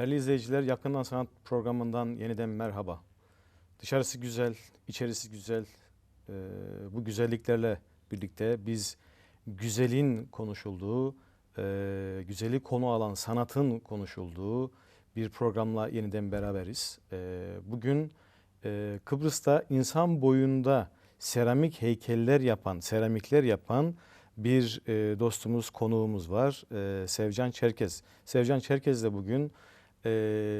Değerli izleyiciler, Yakından Sanat programından yeniden merhaba. Dışarısı güzel, içerisi güzel. Ee, bu güzelliklerle birlikte biz güzelin konuşulduğu, e, güzeli konu alan sanatın konuşulduğu bir programla yeniden beraberiz. Ee, bugün e, Kıbrıs'ta insan boyunda seramik heykeller yapan, seramikler yapan bir e, dostumuz, konuğumuz var. E, Sevcan Çerkez. Sevcan Çerkez de bugün e,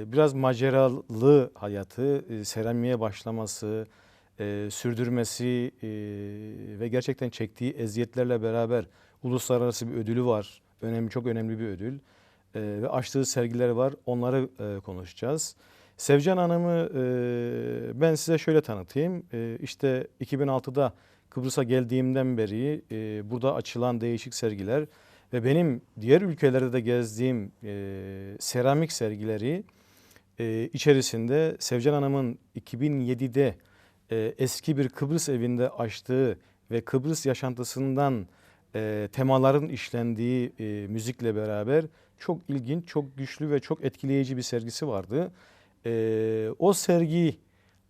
biraz maceralı hayatı, e, seramiğe başlaması, e, sürdürmesi e, ve gerçekten çektiği eziyetlerle beraber uluslararası bir ödülü var. Önemli, çok önemli bir ödül. E, ve açtığı sergiler var. Onları e, konuşacağız. Sevcan Hanım'ı e, ben size şöyle tanıtayım. E, işte 2006'da Kıbrıs'a geldiğimden beri e, burada açılan değişik sergiler ve benim diğer ülkelerde de gezdiğim e, seramik sergileri e, içerisinde Sevcan Hanım'ın 2007'de e, eski bir Kıbrıs evinde açtığı ve Kıbrıs yaşantısından e, temaların işlendiği e, müzikle beraber çok ilginç, çok güçlü ve çok etkileyici bir sergisi vardı. E, o sergi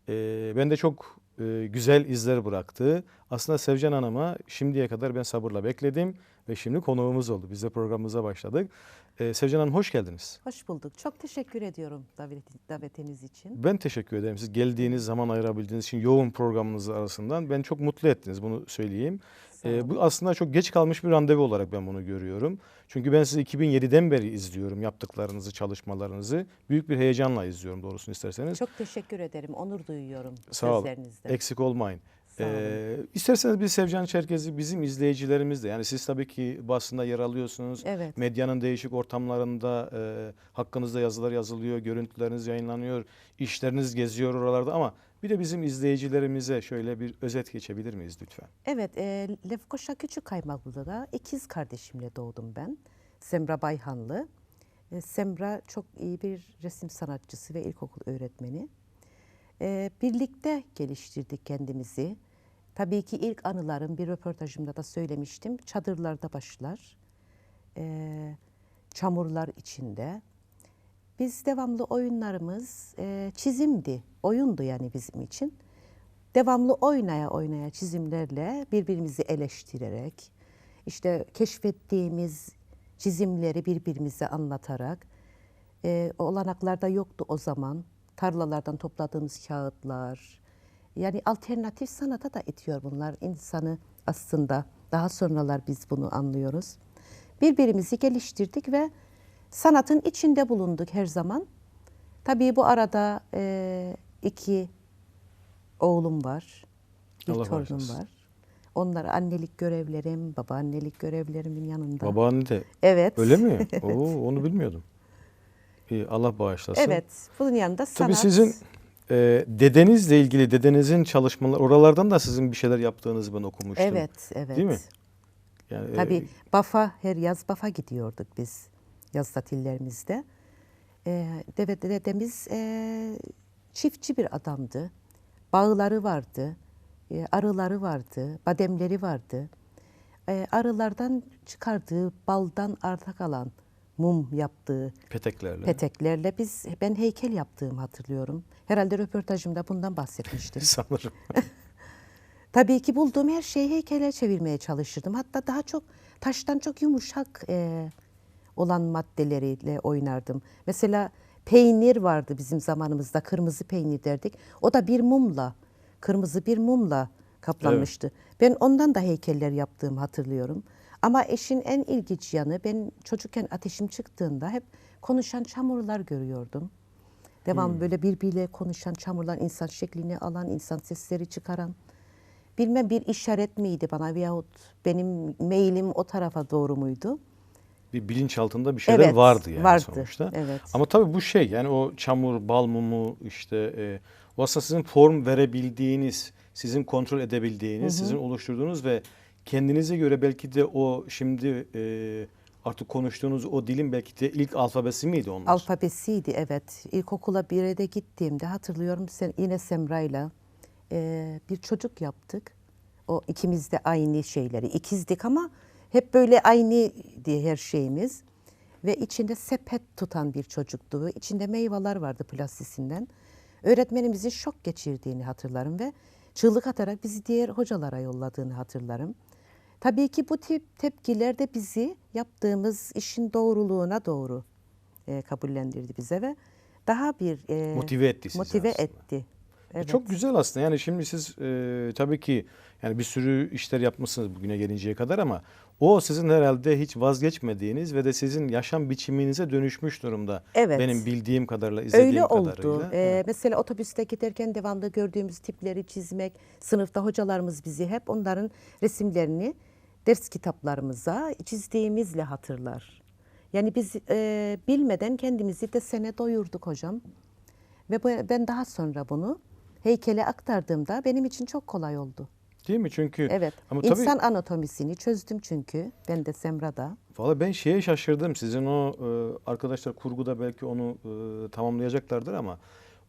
e, bende çok e, güzel izler bıraktı. Aslında Sevcan Hanım'a şimdiye kadar ben sabırla bekledim ve şimdi konuğumuz oldu. Biz de programımıza başladık. E, Sevcan Hanım hoş geldiniz. Hoş bulduk. Çok teşekkür ediyorum davet, davetiniz için. Ben teşekkür ederim. Siz geldiğiniz zaman ayırabildiğiniz için yoğun programınız arasından beni çok mutlu ettiniz bunu söyleyeyim. E, bu aslında çok geç kalmış bir randevu olarak ben bunu görüyorum. Çünkü ben sizi 2007'den beri izliyorum yaptıklarınızı, çalışmalarınızı. Büyük bir heyecanla izliyorum doğrusunu isterseniz. Çok teşekkür ederim. Onur duyuyorum Sağ olun. sözlerinizden. Eksik olmayın. Ee, isterseniz bir Sevcan Çerkez'i bizim izleyicilerimiz de yani siz tabii ki basında yer alıyorsunuz. Evet. Medyanın değişik ortamlarında e, hakkınızda yazılar yazılıyor, görüntüleriniz yayınlanıyor, işleriniz geziyor oralarda ama bir de bizim izleyicilerimize şöyle bir özet geçebilir miyiz lütfen? Evet, e, Lefkoşa Küçük Kaymaklı'da ikiz kardeşimle doğdum ben. Semra Bayhanlı. E, Semra çok iyi bir resim sanatçısı ve ilkokul öğretmeni. E, birlikte geliştirdik kendimizi. Tabii ki ilk anılarım bir röportajımda da söylemiştim. Çadırlarda başlar, e, çamurlar içinde. Biz devamlı oyunlarımız e, çizimdi, oyundu yani bizim için. Devamlı oynaya oynaya çizimlerle birbirimizi eleştirerek, işte keşfettiğimiz çizimleri birbirimize anlatarak, e, olanaklarda yoktu o zaman. Tarlalardan topladığımız kağıtlar, yani alternatif sanata da itiyor bunlar insanı aslında. Daha sonralar biz bunu anlıyoruz. Birbirimizi geliştirdik ve sanatın içinde bulunduk her zaman. Tabii bu arada e, iki oğlum var, bir Allah torunum bağışlasın. var. Onlar annelik görevlerim, babaannelik görevlerimin yanında. Babaanne de Evet. öyle mi? Oo, onu bilmiyordum. İyi, Allah bağışlasın. Evet. Bunun yanında sanat. Tabii sizin e, dedenizle ilgili dedenizin çalışmaları oralardan da sizin bir şeyler yaptığınızı ben okumuştum. Evet, evet. Değil mi? Yani, e, Tabii Bafa, her yaz Bafa gidiyorduk biz yaz tatillerimizde. Dede, dedemiz e, çiftçi bir adamdı. Bağları vardı, e, arıları vardı, bademleri vardı. E, arılardan çıkardığı baldan arta kalan mum yaptığı peteklerle. peteklerle biz ben heykel yaptığımı hatırlıyorum. Herhalde röportajımda bundan bahsetmiştim. Sanırım. Tabii ki bulduğum her şeyi heykele çevirmeye çalışırdım. Hatta daha çok taştan çok yumuşak e, olan maddeleriyle oynardım. Mesela peynir vardı bizim zamanımızda kırmızı peynir derdik. O da bir mumla, kırmızı bir mumla kaplanmıştı. Ben ondan da heykeller yaptığımı hatırlıyorum. Ama eşin en ilginç yanı ben çocukken ateşim çıktığında hep konuşan çamurlar görüyordum. Devam böyle birbiriyle konuşan çamurlar, insan şeklini alan, insan sesleri çıkaran. Bilmem bir işaret miydi bana veyahut benim meylim o tarafa doğru muydu? Bir bilinç altında bir şeyler Evet, vardı yani vardı, sonuçta. evet. Ama tabii bu şey yani o çamur, bal mumu işte e, o aslında sizin form verebildiğiniz, sizin kontrol edebildiğiniz, sizin oluşturduğunuz ve kendinize göre belki de o şimdi e, artık konuştuğunuz o dilin belki de ilk alfabesi miydi onlar? Alfabesiydi evet. İlkokula bir de gittiğimde hatırlıyorum sen, yine Semra'yla e, bir çocuk yaptık. O ikimiz de aynı şeyleri ikizdik ama hep böyle aynı diye her şeyimiz. ve içinde sepet tutan bir çocuktu. İçinde meyveler vardı plastisinden. Öğretmenimizin şok geçirdiğini hatırlarım ve çığlık atarak bizi diğer hocalara yolladığını hatırlarım. Tabii ki bu tip tepkiler de bizi yaptığımız işin doğruluğuna doğru e, kabullendirdi bize ve daha bir e, Motive etti motive aslında. etti. Evet. Çok güzel aslında. Yani şimdi siz e, tabii ki yani bir sürü işler yapmışsınız bugüne gelinceye kadar ama o sizin herhalde hiç vazgeçmediğiniz ve de sizin yaşam biçiminize dönüşmüş durumda. Evet. Benim bildiğim kadarıyla, izlediğim Öyle oldu. kadarıyla. Ee, Evet. Mesela otobüste giderken devamlı gördüğümüz tipleri çizmek, sınıfta hocalarımız bizi hep onların resimlerini ders kitaplarımıza çizdiğimizle hatırlar. Yani biz e, bilmeden kendimizi desene doyurduk hocam. Ve ben daha sonra bunu heykele aktardığımda benim için çok kolay oldu. Değil mi? Çünkü Evet. ama tabii İnsan anatomisini çözdüm çünkü. Ben de Semra'da. Valla ben şeye şaşırdım. Sizin o e, arkadaşlar kurguda belki onu e, tamamlayacaklardır ama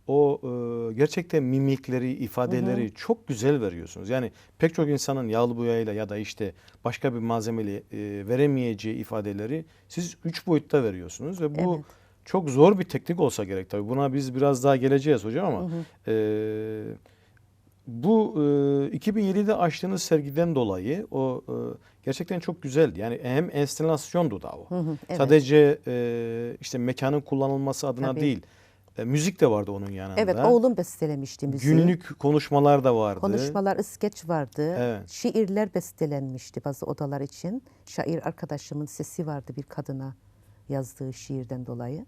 o e, gerçekten mimikleri, ifadeleri çok güzel veriyorsunuz. Yani pek çok insanın yağlı boyayla ya da işte başka bir malzemeyle e, veremeyeceği ifadeleri siz üç boyutta veriyorsunuz ve bu Evet. Çok zor bir teknik olsa gerek tabii. Buna biz biraz daha geleceğiz hocam ama e, bu e, 2007'de açtığınız sergiden dolayı o e, gerçekten çok güzeldi. Yani hem enstalasyondu da o. Hı hı, evet. Sadece e, işte mekanın kullanılması adına Tabii. değil. E, müzik de vardı onun yanında. Evet, oğlum bestelemişti müziği. Günlük konuşmalar da vardı. Konuşmalar, iskeç vardı. Evet. Şiirler bestelenmişti bazı odalar için. Şair arkadaşımın sesi vardı bir kadına yazdığı şiirden dolayı.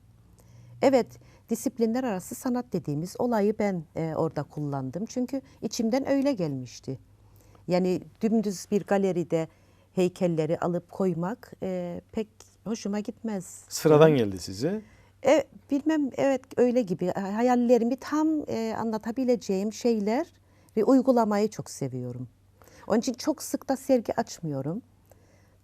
Evet, disiplinler arası sanat dediğimiz olayı ben e, orada kullandım. Çünkü içimden öyle gelmişti. Yani dümdüz bir galeride heykelleri alıp koymak e, pek hoşuma gitmez. Sıradan geldi size. E, bilmem evet öyle gibi hayallerimi tam e, anlatabileceğim şeyler ve uygulamayı çok seviyorum. Onun için çok sık da sergi açmıyorum.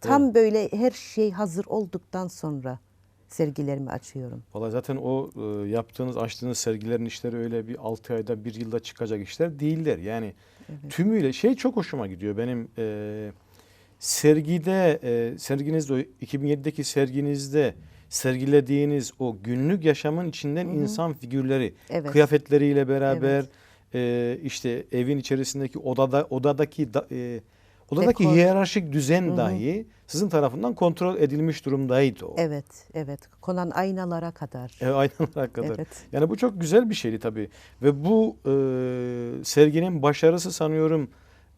Tam böyle her şey hazır olduktan sonra sergilerimi açıyorum. Valla zaten o e, yaptığınız, açtığınız sergilerin işleri öyle bir 6 ayda, bir yılda çıkacak işler değiller. Yani tümüyle şey çok hoşuma gidiyor benim e, sergide, e, serginizde, o 2007'deki serginizde sergilediğiniz o günlük yaşamın içinden insan figürleri, Evet. kıyafetleriyle beraber e, işte evin içerisindeki odada odadaki da, e, odadaki Dekor. hiyerarşik düzen dahi sizin tarafından kontrol edilmiş durumdaydı o. Evet, evet. Konan aynalara kadar. E, aynalara kadar. Evet. Yani bu çok güzel bir şeydi tabii. Ve bu e, serginin başarısı sanıyorum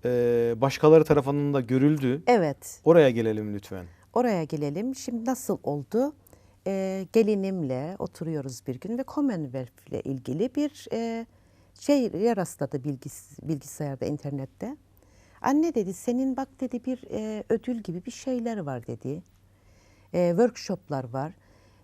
e, başkaları tarafından da görüldü. Evet. Oraya gelelim lütfen. Oraya gelelim. Şimdi nasıl oldu? Ee, gelinimle oturuyoruz bir gün ve Commonwealth ile ilgili bir e, şey rastladı bilgis, bilgisayarda, internette. Anne dedi senin bak dedi bir e, ödül gibi bir şeyler var dedi. E, workshoplar var.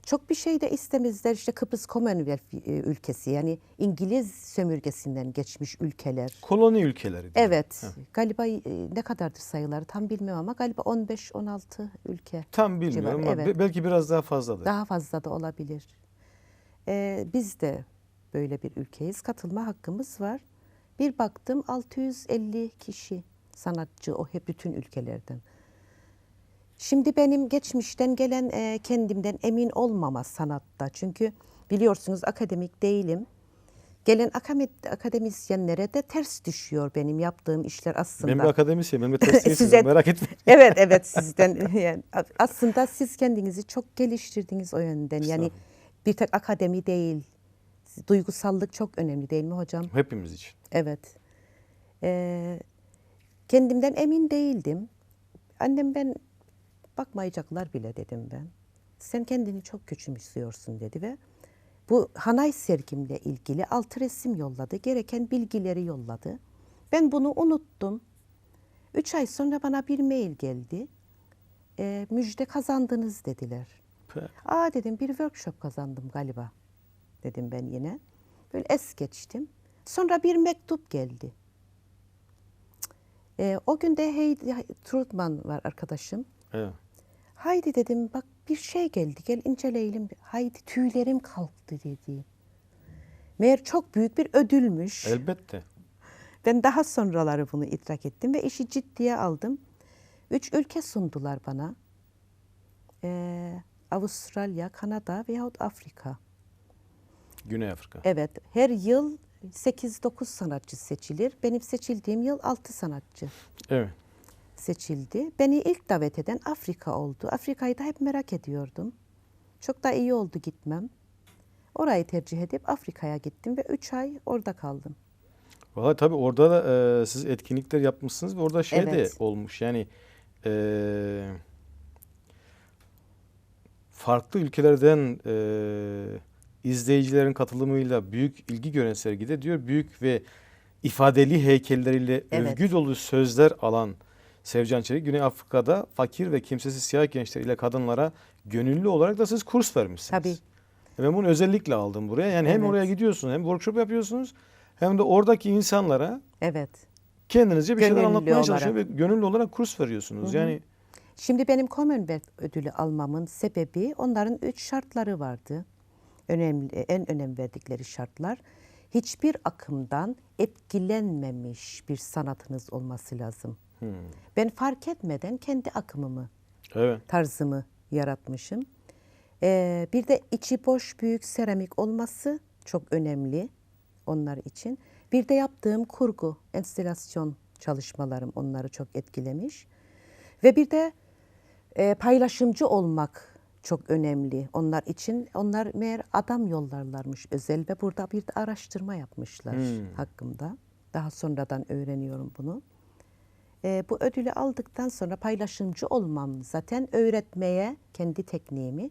Çok bir şey de istemezler işte Kıbrıs Commonwealth e, ülkesi yani İngiliz sömürgesinden geçmiş ülkeler. Koloni ülkeleri. Evet Heh. galiba e, ne kadardır sayıları tam bilmiyorum ama galiba 15-16 ülke. Tam bilmiyorum civarı, ama evet. be- belki biraz daha fazladır. Daha fazla da olabilir. Ee, biz de böyle bir ülkeyiz. Katılma hakkımız var. Bir baktım 650 kişi sanatçı o hep bütün ülkelerden. Şimdi benim geçmişten gelen e, kendimden emin olmama sanatta. Çünkü biliyorsunuz akademik değilim. Gelen akademisyenlere de ters düşüyor benim yaptığım işler aslında. Ben bir akademisyenim. Ben bir değilsiniz, Size- merak etmeyin. evet evet sizden yani aslında siz kendinizi çok geliştirdiniz o yönden. Yani bir tek akademi değil. Duygusallık çok önemli değil mi hocam? Hepimiz için. Evet. Ee, kendimden emin değildim. Annem ben bakmayacaklar bile dedim ben. Sen kendini çok küçümsüyorsun dedi ve bu Hanay sergimle ilgili altı resim yolladı. Gereken bilgileri yolladı. Ben bunu unuttum. Üç ay sonra bana bir mail geldi. Ee, müjde kazandınız dediler. Pe- Aa dedim bir workshop kazandım galiba dedim ben yine. Böyle es geçtim. Sonra bir mektup geldi. Ee, o gün de Heidi Trutman var arkadaşım. Evet. Haydi dedim bak bir şey geldi gel inceleyelim. Haydi tüylerim kalktı dedi. Meğer çok büyük bir ödülmüş. Elbette. Ben daha sonraları bunu idrak ettim ve işi ciddiye aldım. Üç ülke sundular bana. Ee, Avustralya, Kanada veyahut Afrika. Güney Afrika. Evet, her yıl 8-9 sanatçı seçilir. Benim seçildiğim yıl 6 sanatçı Evet. seçildi. Beni ilk davet eden Afrika oldu. Afrika'yı da hep merak ediyordum. Çok da iyi oldu gitmem. Orayı tercih edip Afrika'ya gittim ve 3 ay orada kaldım. Valla tabii orada da e, siz etkinlikler yapmışsınız ve orada şey de Evet. olmuş. Yani e, farklı ülkelerden e, izleyicilerin katılımıyla büyük ilgi gören sergide diyor büyük ve ifadeli heykelleriyle Evet. övgü dolu sözler alan Sevcan Çelik Güney Afrika'da fakir ve kimsesiz siyah gençler ile kadınlara gönüllü olarak da siz kurs vermişsiniz. Tabii. Ben bunu özellikle aldım buraya. Yani hem Evet. oraya gidiyorsunuz hem workshop yapıyorsunuz hem de oradaki insanlara Evet. kendinizce bir şeyler Gönüllü anlatmaya olarak. çalışıyor ve gönüllü olarak kurs veriyorsunuz. Yani Şimdi benim Commonwealth ödülü almamın sebebi onların üç şartları vardı. Önemli, en önem verdikleri şartlar. Hiçbir akımdan etkilenmemiş bir sanatınız olması lazım. hmm, Ben fark etmeden kendi akımımı, evet. tarzımı yaratmışım. Ee, bir de içi boş büyük seramik olması çok önemli onlar için. Bir de yaptığım kurgu, enstelasyon çalışmalarım onları çok etkilemiş. Ve bir de e, paylaşımcı olmak çok önemli onlar için. Onlar meğer adam yollarlarmış özel ve burada bir de araştırma yapmışlar Hmm. hakkımda. Daha sonradan öğreniyorum bunu. E, bu ödülü aldıktan sonra paylaşımcı olmam zaten öğretmeye kendi tekniğimi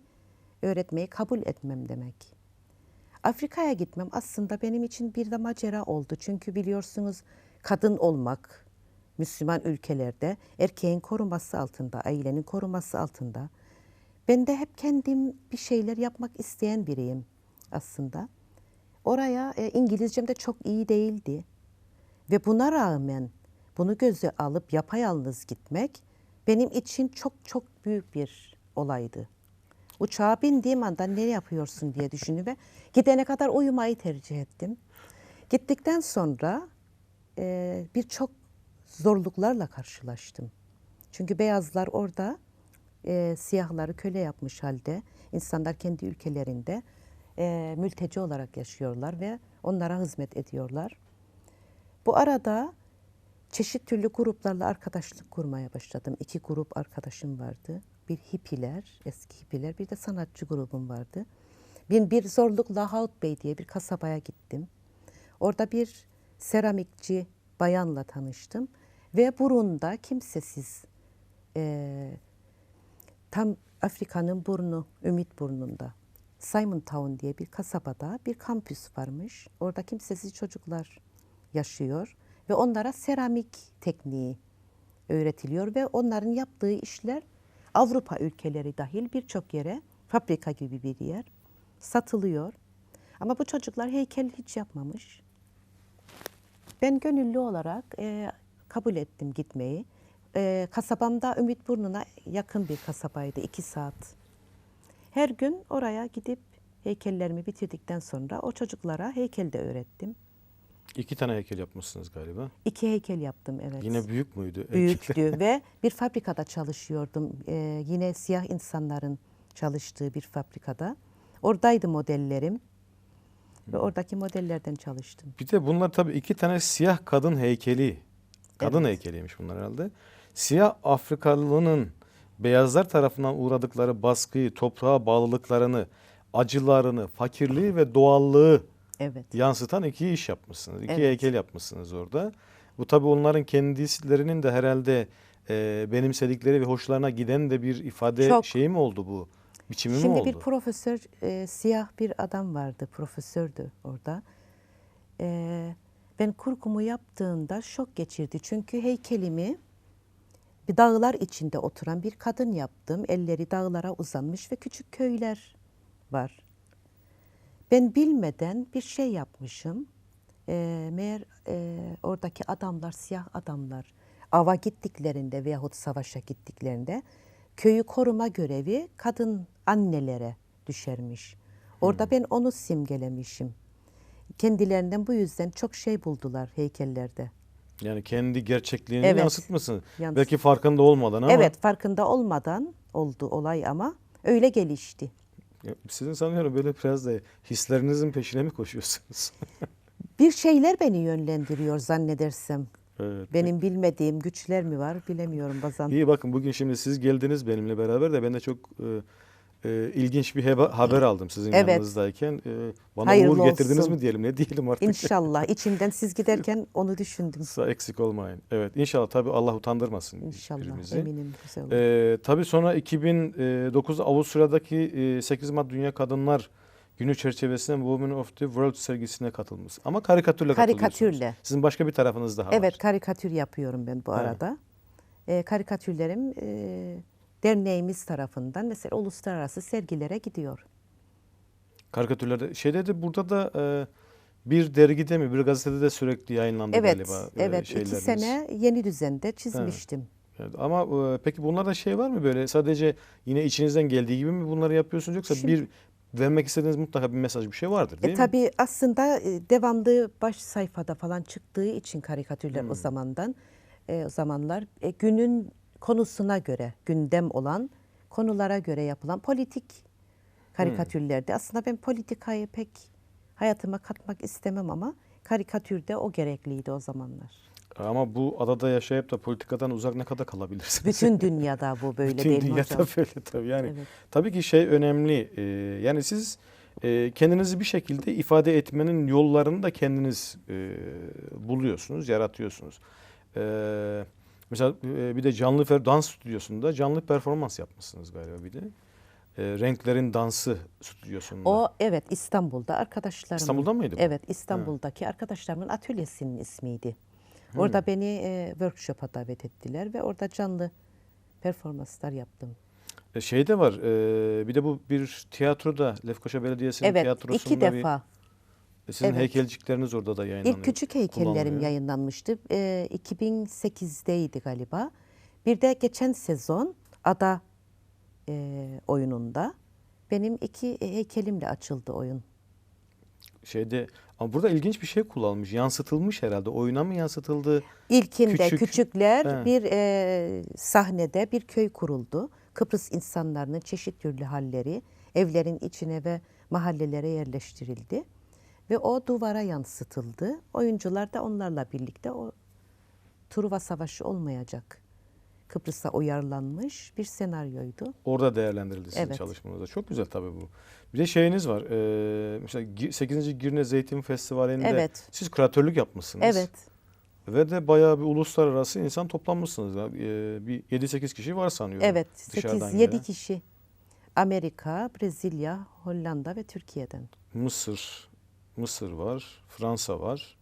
öğretmeyi kabul etmem demek. Afrika'ya gitmem aslında benim için bir de macera oldu. Çünkü biliyorsunuz kadın olmak Müslüman ülkelerde erkeğin koruması altında, ailenin koruması altında. Ben de hep kendim bir şeyler yapmak isteyen biriyim aslında. Oraya e, İngilizcem de çok iyi değildi. Ve buna rağmen bunu göze alıp yapayalnız gitmek benim için çok çok büyük bir olaydı. Uçağa bindiğim anda ne yapıyorsun diye düşündüm ve gidene kadar uyumayı tercih ettim. Gittikten sonra e, birçok zorluklarla karşılaştım. Çünkü beyazlar orada e, siyahları köle yapmış halde insanlar kendi ülkelerinde e, mülteci olarak yaşıyorlar ve onlara hizmet ediyorlar. Bu arada çeşit türlü gruplarla arkadaşlık kurmaya başladım. İki grup arkadaşım vardı. Bir hippiler, eski hippiler, bir de sanatçı grubum vardı. Bir, bir zorlukla Haut Bey diye bir kasabaya gittim. Orada bir seramikçi bayanla tanıştım. Ve burunda kimsesiz, eee, tam Afrika'nın burnu, Ümit Burnu'nda. Simon Town diye bir kasabada bir kampüs varmış. Orada kimsesiz çocuklar yaşıyor ve onlara seramik tekniği öğretiliyor ve onların yaptığı işler Avrupa ülkeleri dahil birçok yere fabrika gibi bir yer satılıyor. Ama bu çocuklar heykel hiç yapmamış. Ben gönüllü olarak e, kabul ettim gitmeyi. E, kasabamda Ümitburnu'na yakın bir kasabaydı, iki saat. Her gün oraya gidip heykellerimi bitirdikten sonra o çocuklara heykel de öğrettim. iki tane heykel yapmışsınız galiba. İki heykel yaptım evet. Yine büyük müydü? Büyüktü ve bir fabrikada çalışıyordum. Ee, yine siyah insanların çalıştığı bir fabrikada. Oradaydı modellerim. Ve oradaki modellerden çalıştım. Bir de bunlar tabii iki tane siyah kadın heykeli. Kadın Evet. heykeliymiş bunlar herhalde. Siyah Afrikalının beyazlar tarafından uğradıkları baskıyı, toprağa bağlılıklarını, acılarını, fakirliği ve doğallığı Evet. yansıtan iki iş yapmışsınız. İki Evet. heykel yapmışsınız orada. Bu tabii onların kendilerinin de herhalde e, benimsedikleri ve hoşlarına giden de bir ifade Çok. şeyi mi oldu bu? Biçimi mi Şimdi oldu? bir profesör, e, siyah bir adam vardı, profesördü orada. E, ben kurgumu yaptığında şok geçirdi. Çünkü heykelimi bir dağlar içinde oturan bir kadın yaptım. Elleri dağlara uzanmış ve küçük köyler var. Ben bilmeden bir şey yapmışım. E, meğer e, oradaki adamlar, siyah adamlar ava gittiklerinde veyahut savaşa gittiklerinde köyü koruma görevi kadın annelere düşermiş. Orada ben onu simgelemişim. Kendilerinden bu yüzden çok şey buldular heykellerde. Yani kendi gerçekliğini Evet. yansıtmışsın. Yansıt- Belki farkında olmadan ama Evet farkında olmadan oldu olay ama Öyle gelişti. Ya, Sizin sanıyorum böyle biraz da hislerinizin peşine mi koşuyorsunuz? Bir şeyler beni yönlendiriyor zannedersem. evet. Benim bilmediğim güçler mi var bilemiyorum bazen. İyi bakın bugün şimdi siz geldiniz benimle beraber de ben de çok e, e, ilginç bir heba- haber aldım sizin Evet. yanınızdayken. E, bana Hayırlı uğur getirdiniz olsun. mi diyelim ne diyelim artık. İnşallah içimden siz giderken onu düşündüm. Sağ eksik olmayın. Evet inşallah tabii Allah utandırmasın İnşallah hiçbirimizi. eminim güzel olur. Ee, tabii sonra 2009 Avusturya'daki e, 8 Mart Dünya Kadınlar Günü çerçevesinde Women of the World sergisine katılmış. Ama karikatürle. Karikatürle. Sizin başka bir tarafınız daha var. Evet karikatür yapıyorum ben bu Evet. arada. Ee, karikatürlerim e, derneğimiz tarafından mesela uluslararası sergilere gidiyor. Karikatürlerde şeyde de burada da e, bir dergide mi bir gazetede de sürekli yayınlandı Evet, galiba. e, evet iki sene yeni düzende çizmiştim. Evet, ama e, peki bunlarda şey var mı böyle sadece yine içinizden geldiği gibi mi bunları yapıyorsunuz yoksa Şimdi- bir vermek istediğiniz mutlaka bir mesaj bir şey vardır E, değil mi? tabii aslında e, devamlı baş sayfada falan çıktığı için karikatürler Hmm. o zamandan e, o zamanlar e, günün konusuna göre gündem olan konulara göre yapılan politik karikatürlerdi. Aslında ben politikayı pek hayatıma katmak istemem ama karikatürde o gerekliydi o zamanlar. Ama bu adada yaşayıp da politikadan uzak ne kadar kalabilirsiniz? Bütün dünyada bu böyle Bütün değil mi dünyada hocam? böyle tabii yani. Evet. Tabii ki şey önemli. e, yani siz e, kendinizi bir şekilde ifade etmenin yollarını da kendiniz e, buluyorsunuz, yaratıyorsunuz. E, mesela e, bir de canlı dans stüdyosunda canlı performans yapmışsınız galiba bir de. E, renklerin dansı stüdyosunda. O evet İstanbul'da arkadaşlarımın. İstanbul'da mıydı bu? Evet İstanbul'daki arkadaşlarımın atölyesinin ismiydi. Orada beni e, workshop'a davet ettiler ve orada canlı performanslar yaptım. E, şey de var. e, bir de bu bir tiyatroda Lefkoşa Belediyesi'nin evet tiyatrosunda iki bir- defa. e, sizin evet. heykelcikleriniz orada da yayınlanıyor. İlk küçük heykellerim yayınlanmıştı. E, 2008'deydi galiba. Bir de geçen sezon ada e, oyununda benim iki heykelimle açıldı oyun. Şeyde ama burada ilginç bir şey kullanılmış. Yansıtılmış herhalde. Oyuna mı yansıtıldı? İlkinde Küçük, küçükler he. bir e, sahnede bir köy kuruldu. Kıbrıs insanlarının çeşit türlü halleri evlerin içine ve mahallelere yerleştirildi. Ve o duvara yansıtıldı. Oyuncular da onlarla birlikte o Truva Savaşı olmayacak. Kıbrıs'a uyarlanmış bir senaryoydu. Orada değerlendirildi sizin Evet. çalışmanızda. Çok güzel tabii bu. Bir de şeyiniz var. E, mesela Gi- 8. Girne Zeytin Festivali'nde Evet. siz küratörlük yapmışsınız. Evet. Ve de bayağı bir uluslararası insan toplanmışsınız. E, bir 7-8 kişi var sanıyorum. Evet. dışarıdan 8-7 gelen. kişi. Amerika, Brezilya, Hollanda ve Türkiye'den. Mısır, Mısır var, Fransa var.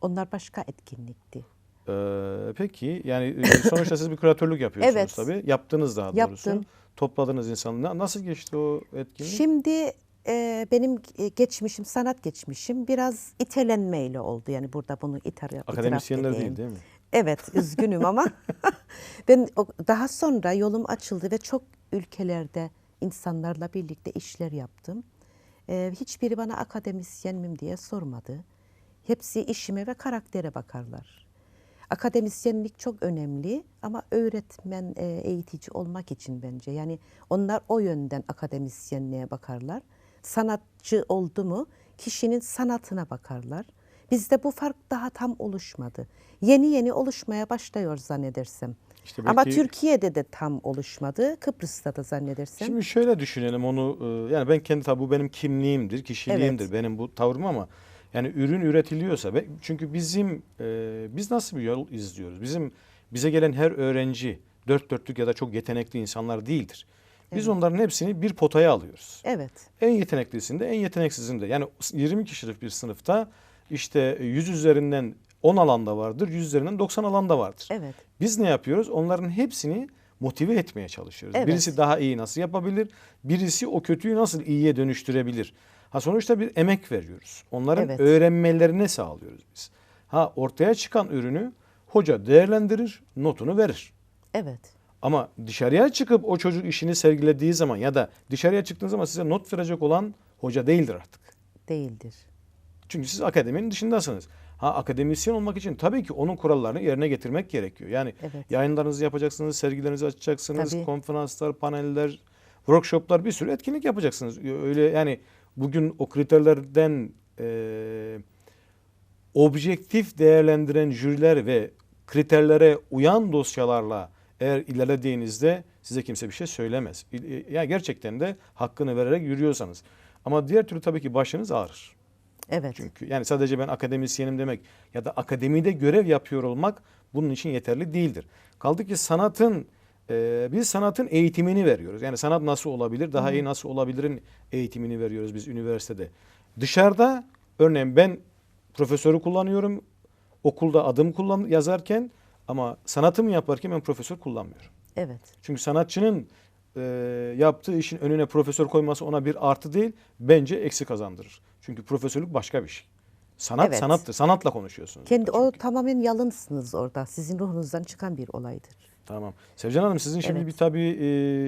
Onlar başka etkinlikti. Ee, peki yani e, sonuçta siz bir küratörlük yapıyorsunuz Evet. tabii. Yaptınız daha doğrusu. Yaptım. Topladınız insanları. Na- Nasıl geçti o etkinlik? Şimdi e, benim e, geçmişim, sanat geçmişim biraz itelenmeyle oldu. Yani burada bunu itiraf Akademisyenler edeyim. değil değil mi? Evet, üzgünüm ama ben daha sonra yolum açıldı ve çok ülkelerde insanlarla birlikte işler yaptım. E, hiçbiri bana akademisyen miyim diye sormadı. Hepsi işime ve karaktere bakarlar. Akademisyenlik çok önemli ama öğretmen, e, eğitici olmak için bence. Yani onlar o yönden akademisyenliğe bakarlar. Sanatçı oldu mu kişinin sanatına bakarlar. Bizde bu fark daha tam oluşmadı. Yeni yeni oluşmaya başlıyor zannedersem. İşte Ama belki- Türkiye'de de tam oluşmadı. Kıbrıs'ta da zannedersem. Şimdi şöyle düşünelim onu e, yani ben kendi tabii bu benim kimliğimdir, kişiliğimdir Evet. benim bu tavrım ama yani ürün üretiliyorsa çünkü bizim e, biz nasıl bir yol izliyoruz? Bizim bize gelen her öğrenci dört dörtlük ya da çok yetenekli insanlar değildir. Biz onların hepsini bir potaya alıyoruz. Evet. En yeteneklisinde, en yeteneksizinde. Yani 20 kişilik bir sınıfta işte 100 üzerinden 10 alanda vardır, 100 üzerinden 90 alanda vardır. Evet. Biz ne yapıyoruz? Onların hepsini motive etmeye çalışıyoruz. Evet. Birisi daha iyi nasıl yapabilir? Birisi o kötüyü nasıl iyiye dönüştürebilir? Ha sonuçta bir emek veriyoruz. Onların Evet. öğrenmelerini sağlıyoruz biz. Ha ortaya çıkan ürünü hoca değerlendirir, notunu verir. Evet. Ama dışarıya çıkıp o çocuk işini sergilediği zaman ya da dışarıya çıktığınız zaman size not verecek olan hoca değildir artık. Değildir. Çünkü siz akademinin dışındasınız. Ha akademisyen olmak için tabii ki onun kurallarını yerine getirmek gerekiyor. Yani Evet. yayınlarınızı yapacaksınız, sergilerinizi açacaksınız, Tabii. konferanslar, paneller, workshoplar bir sürü etkinlik yapacaksınız. Öyle yani bugün o kriterlerden e, objektif değerlendiren jüriler ve kriterlere uyan dosyalarla eğer ilerlediğinizde size kimse bir şey söylemez. İ- Ya gerçekten de hakkını vererek yürüyorsanız. Ama diğer türlü tabii ki başınız ağrır. Evet. Çünkü yani sadece ben akademisyenim demek ya da akademide görev yapıyor olmak bunun için yeterli değildir. Kaldı ki sanatın e, biz sanatın eğitimini veriyoruz. Yani sanat nasıl olabilir, daha iyi nasıl olabilirin eğitimini veriyoruz biz üniversitede. Dışarıda örneğin ben profesörü kullanıyorum. Okulda adım kullan yazarken ama sanatımı yaparken ben profesör kullanmıyorum. Evet. Çünkü sanatçının e, yaptığı işin önüne profesör koyması ona bir artı değil, bence eksi kazandırır. Çünkü profesörlük başka bir şey. Sanat Evet. sanattır. Sanatla konuşuyorsunuz. Kendi o çünkü. tamamen yalınsınız orada. Sizin ruhunuzdan çıkan bir olaydır. Tamam. Sevcan Hanım sizin şimdi Evet. bir tabii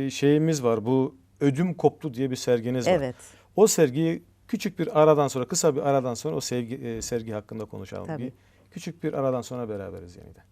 e, şeyimiz var. Bu Ödüm Koptu diye bir serginiz var. Evet. O sergiyi küçük bir aradan sonra, kısa bir aradan sonra o sevgi, e, sergi hakkında konuşalım. Tabii. Bir küçük bir aradan sonra beraberiz yeniden.